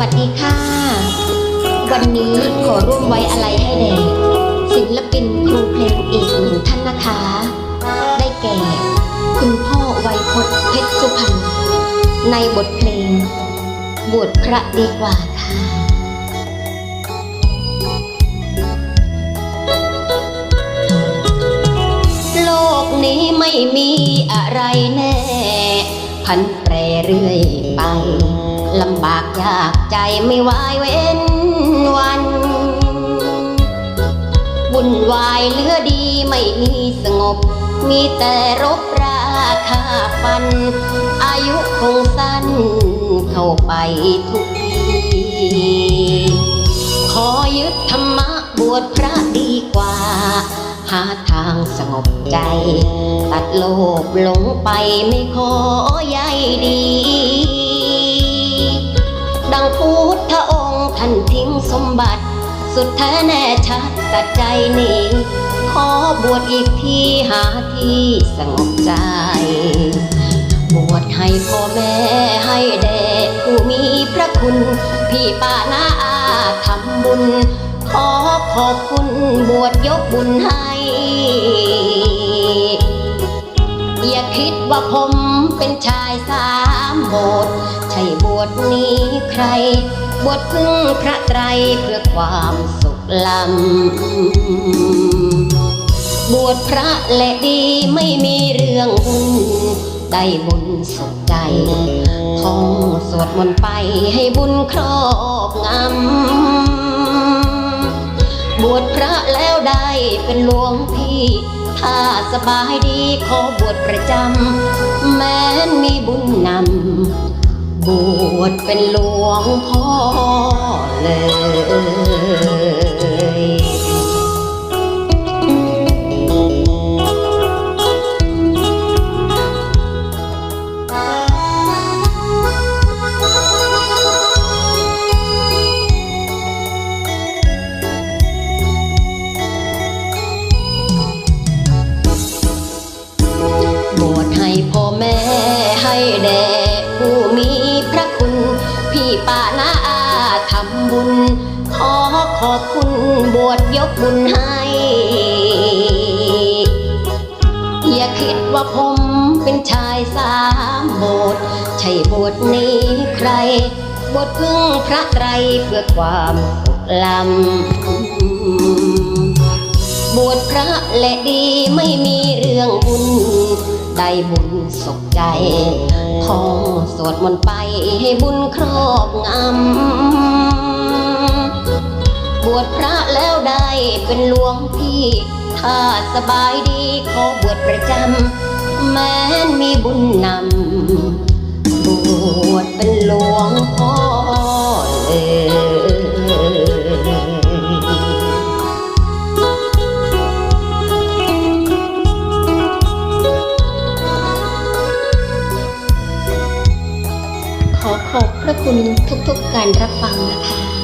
วัสดีค่ะ วันนี้ขอร่วมไว้อะไรให้แด่ศิลปินครูเพลงอีกหนึ่งท่านนะคะ ได้แก่ คุณพ่อไวยพจน์เพชรสุพรรณในบทเพลง บวชพระดีกว่าค่ะโลกนี้ไม่มีอะไรแน่ พันแปรเรื่อยไปลำบากยากใจไม่วายเว้นวันบุญวายเลือดีไม่มีสงบ มีแต่รบราคาฟัน อายุคงสั้นเข้าไปทุกทีขอยึดธรรมะบวชพระดีกว่า หาทางสงบใจ ตัดโลภหลงไปไม่ขอใยดี ดังพุทธองค์ท่านทิ้งสมบัติ สุดแท้แน่ชัดตัดใจหนีขอบวชอีกทีหาที่สงบใจ บวชให้พ่อแม่ให้แด่ผู้มีพระคุณ พี่ป้าน้าอาทำบุญ ขอขอบคุณบวชยกบุญให้ อย่าคิดว่าผมเป็นชายสามโบสถ์ใช่บวชนี้ใคร บวชพึ่งพระไตรเพื่อความสุขลำ บวชพระและดีไม่มีเรื่องบุญได้บุญสุขใจท่องสวดมนต์ไปให้บุญครอบงำ บวชพระแล้วได้เป็นหลวงพี่ ถ้าสบายดีขอบวชประจำ แม้นมีบุญนำ บวชเป็นหลวงพ่อเลย ให้แด่ผู้มีพระคุณ พี่ป้านาอาทำบุญ ขอขอบคุณบวชยกบุญให้ อย่าคิดว่าผมเป็นชายสามโบสถ์ใช่บวชนี้ใครบวชพึ่งพระไตรเพื่อความลำบวชพระและดีไม่มีเรื่องบุญ ได้บุญสุขใจท่องสวดมนต์ไปให้บุญครอบงำ บวชพระแล้วได้เป็นหลวงพี่ ถ้าสบายดีขอบวชประจำ แม้นมีบุญนำ บวชเป็นหลวงพ่อเลย ทุกๆการรับฟังนะคะ